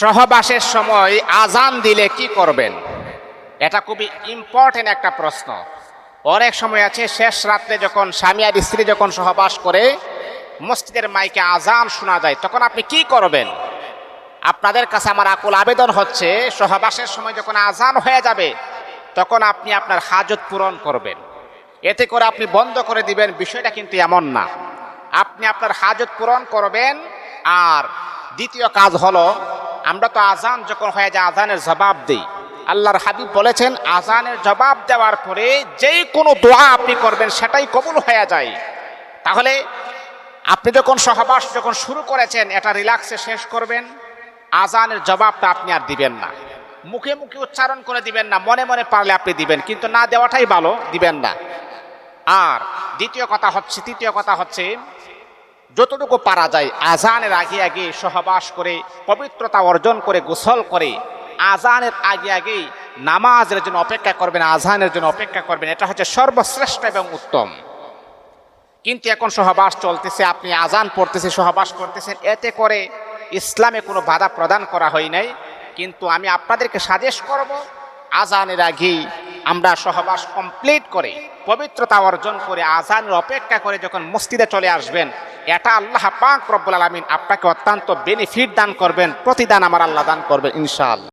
সহবাসের সময় আজান দিলে কি করবেন? এটা খুবই ইম্পর্টেন্ট একটা প্রশ্ন। অনেক সময় আছে, শেষ রাত্রে যখন স্বামী আর স্ত্রী যখন সহবাস করে, মসজিদের মাইকে আজান শোনা যায়, তখন আপনি কি করবেন? আপনাদের কাছে আমার আকুল আবেদন হচ্ছে, সহবাসের সময় যখন আজান হয়ে যাবে, তখন আপনি আপনার হাজত পূরণ করবেন। এতে করে আপনি বন্ধ করে দিবেন, বিষয়টা কিন্তু এমন না। আপনি আপনার হাজত পূরণ করবেন, আর দ্বিতীয় কাজ হলো আমরা তো আজান যখন হয়ে যায়, আজানের জবাব দিই। আল্লাহর হাবিব বলেছেন, আজানের জবাব দেওয়ার পরে যেই কোনো দোয়া আপনি করবেন, সেটাই কবুল হয়ে যায়। তাহলে আপনি যখন সহবাস যখন শুরু করেছেন, এটা রিল্যাক্সে শেষ করবেন। আজানের জবাবটা আপনি আর দিবেন না। মুখে মুখে উচ্চারণ করে দিবেন না, মনে মনে পারলে আপনি দিবেন, কিন্তু না দেওয়াটাই ভালো, দিবেন না। আর দ্বিতীয় কথা হচ্ছে, তৃতীয় কথা হচ্ছে যতটুকু পারা যায় আজানের আগে আগে সহবাস করে, পবিত্রতা অর্জন করে, গোসল করে, আজানের আগে আগে নামাজের জন্য অপেক্ষা করবেন, আজানের জন্য অপেক্ষা করবেন, এটা হচ্ছে সর্বশ্রেষ্ঠ এবং উত্তম। কিন্তু এখন সহবাস চলতেছে, আপনি আজান পড়তেছে, সহবাস করতেছেন, এতে করে ইসলামে কোনো বাধা প্রদান করা হয় নাই। কিন্তু আমি আপনাদেরকে সাজেস্ট করব, আজানের আগেই আমরা সহবাস কমপ্লিট করে, পবিত্রতা অর্জন করে, আজানের অপেক্ষা করে যখন মসজিদে চলে আসবেন, এটা আল্লাহ পাক রব্বুল আলমিন আপনাকে অত্যন্ত বেনিফিট দান করবেন, প্রতিদান আমার আল্লাহ দান করবেন, ইনশাআল্লাহ।